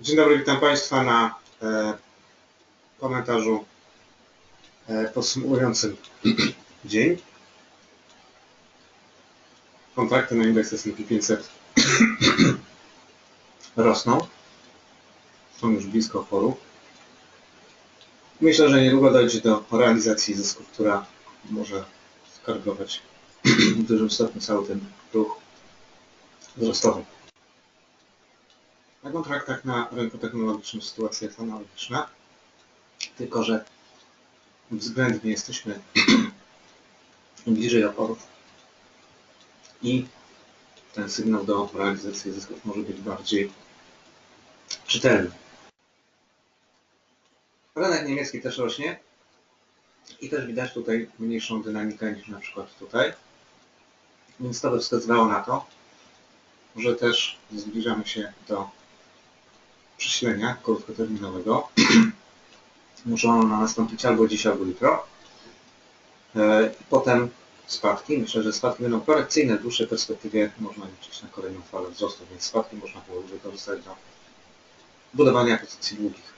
Dzień dobry, witam Państwa na e, komentarzu e, podsumowującym dzień. Kontrakty na indeks S&P 500 rosną. Są już blisko oporu. Myślę, że niedługo dojdzie do realizacji zysków, która może skorygować w dużym stopniu cały ten ruch wzrostowy. Na kontraktach na rynku technologicznym sytuacja jest analogiczna, tylko że względnie jesteśmy bliżej oporów i ten sygnał do realizacji zysków może być bardziej czytelny. Rynek niemiecki też rośnie i też widać tutaj mniejszą dynamikę niż na przykład tutaj. Więc to by wskazywało na to, że też zbliżamy się do przesilenia krótkoterminowego. Muszą one nastąpić albo dziś, albo jutro. E, I potem spadki. Myślę, że spadki będą korekcyjne. W dłuższej perspektywie można liczyć na kolejną falę wzrostu, więc spadki można było wykorzystać do budowania pozycji długich.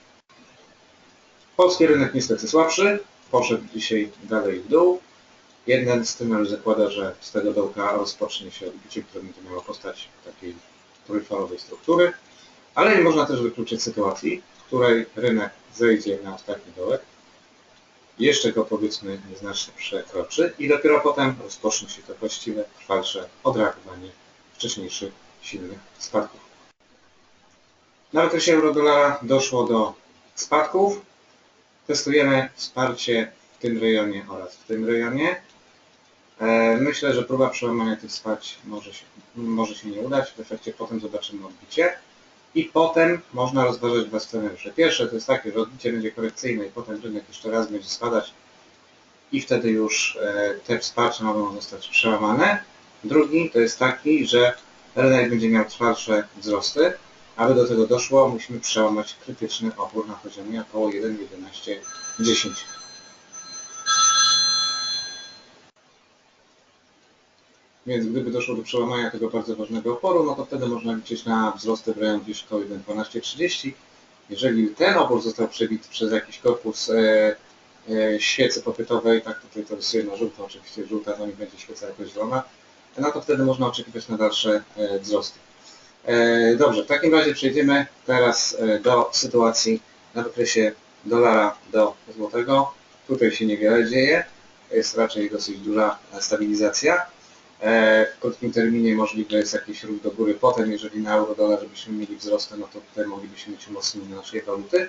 Polski rynek niestety słabszy. Poszedł dzisiaj dalej w dół. Jeden scenariusz zakłada, że z tego dołka rozpocznie się odbicie, które będzie miało postać takiej trójfalowej struktury. Ale nie można też wykluczyć sytuacji, w której rynek zejdzie na ostatni dołek, jeszcze go powiedzmy nieznacznie przekroczy i dopiero potem rozpocznie się to właściwe, trwalsze odreagowanie wcześniejszych silnych spadków. Na okresie euro-dolara doszło do spadków. Testujemy wsparcie w tym rejonie oraz w tym rejonie. E, myślę, że próba przełamania tych wsparć może się, może się nie udać. W efekcie potem zobaczymy odbicie. I potem można rozważyć dwa scenariusze. Pierwsze to jest takie, że odbicie będzie korekcyjne i potem rynek jeszcze raz będzie spadać i wtedy już e, te wsparcia mogą zostać przełamane. Drugi to jest taki, że rynek będzie miał trwalsze wzrosty. Aby do tego doszło, musimy przełamać krytyczny opór na poziomie około 1,1110. Więc gdyby doszło do przełamania tego bardzo ważnego oporu, no to wtedy można liczyć na wzrosty w rejonie gdzieś około 1,1230. Jeżeli ten opór został przebity przez jakiś korpus e, e, świecy popytowej, tak tutaj to rysuje na żółto, oczywiście żółta to nie będzie świeca jakoś zielona, no to wtedy można oczekiwać na dalsze e, wzrosty. E, dobrze, w takim razie przejdziemy teraz e, do sytuacji na wykresie dolara do złotego. Tutaj się niewiele dzieje, jest raczej dosyć duża stabilizacja. E, w krótkim terminie możliwe jest jakiś ruch do góry. Potem, jeżeli na euro dolar, żebyśmy mieli wzrosty, no to tutaj moglibyśmy mieć umocnienie naszej waluty.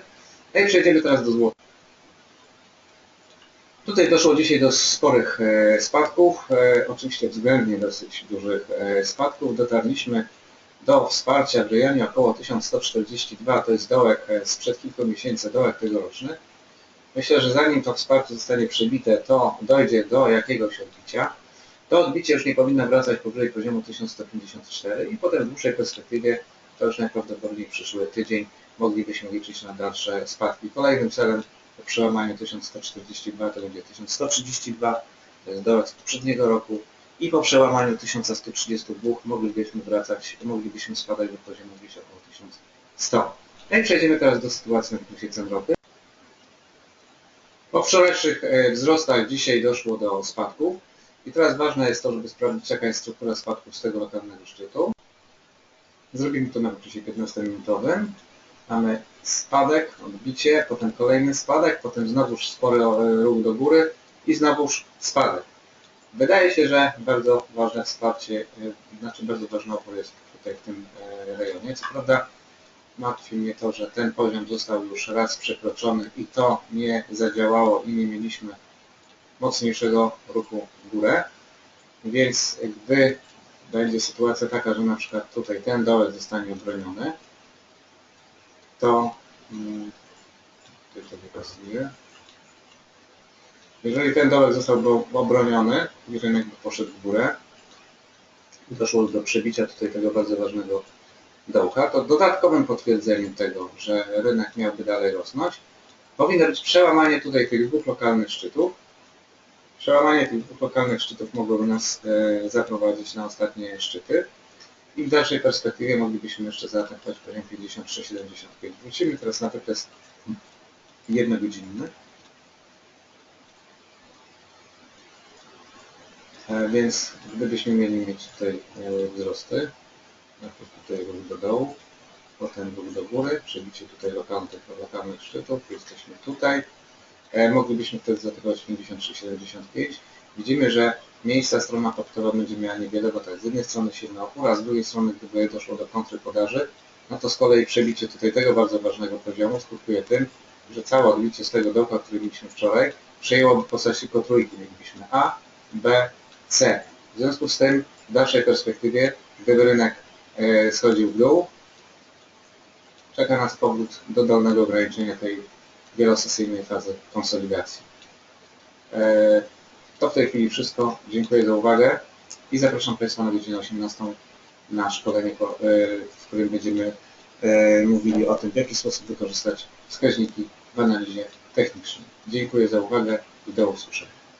No i przejdziemy teraz do złota. Tutaj doszło dzisiaj do sporych e, spadków, e, oczywiście względnie dosyć dużych spadków. Dotarliśmy do wsparcia w rejonie około 1142, to jest dołek sprzed kilku miesięcy, dołek tegoroczny. Myślę, że zanim to wsparcie zostanie przebite, to dojdzie do jakiegoś odbicia. To odbicie już nie powinno wracać powyżej poziomu 1154 i potem w dłuższej perspektywie, to już najprawdopodobniej przyszły tydzień, moglibyśmy liczyć na dalsze spadki. Kolejnym celem po przełamaniu 1142 to będzie 1132, to jest z poprzedniego roku i po przełamaniu 1132 moglibyśmy wracać, moglibyśmy spadać do poziomu gdzieś około 1100. No i przejdziemy teraz do sytuacji na rynku cen ropy. Po wczorajszych e, wzrostach dzisiaj doszło do spadków. I teraz ważne jest to, żeby sprawdzić jaka jest struktura spadków z tego lokalnego szczytu. Zrobimy to na okresie 15-minutowym. Mamy spadek, odbicie, potem kolejny spadek, potem znowuż spory ruch do góry i znowuż spadek. Wydaje się, że bardzo ważne wsparcie, e, znaczy bardzo ważny opór jest tutaj w tym e, rejonie. Co prawda martwi mnie to, że ten poziom został już raz przekroczony i to nie zadziałało i nie mieliśmy mocniejszego ruchu górę. Więc gdy będzie sytuacja taka, że na przykład tutaj ten dołek zostanie obroniony, to pasuje. Jeżeli ten dołek został obroniony i rynek by poszedł w górę, doszło do przebicia tutaj tego bardzo ważnego dołka, to dodatkowym potwierdzeniem tego, że rynek miałby dalej rosnąć, powinno być przełamanie tutaj tych dwóch lokalnych szczytów, Przełamanie tych dwóch lokalnych szczytów mogłoby nas e, zaprowadzić na ostatnie szczyty. i w dalszej perspektywie moglibyśmy jeszcze zaatakować poziom 53-75. Wrócimy teraz na wykres jednogodzinny. E, Więc gdybyśmy mieli mieć tutaj e, wzrosty, najpierw tutaj ruch do dołu, potem ruch do góry, przebicie tutaj lokalnych, lokalnych szczytów, jesteśmy tutaj. E, Moglibyśmy wtedy zaatakować 53-75. Widzimy, że miejsca strona popytowa będzie miała niewiele, bo tak, z jednej strony silny opór, a z drugiej strony gdyby doszło do kontrpodaży, no to z kolei przebicie tutaj tego bardzo ważnego poziomu skutkuje tym, że całe odbicie z tego dołka, który mieliśmy wczoraj, przejęłoby postać tylko trójki. Mielibyśmy A, B, C. W związku z tym w dalszej perspektywie, gdyby rynek e, schodził w dół, czeka nas powrót do dolnego ograniczenia tej wielosesyjnej fazy konsolidacji. E, To w tej chwili wszystko. Dziękuję za uwagę i zapraszam Państwa na godzinę 18 na szkolenie, e, w którym będziemy e, mówili o tym, w jaki sposób wykorzystać wskaźniki w analizie technicznej. Dziękuję za uwagę i do usłyszenia.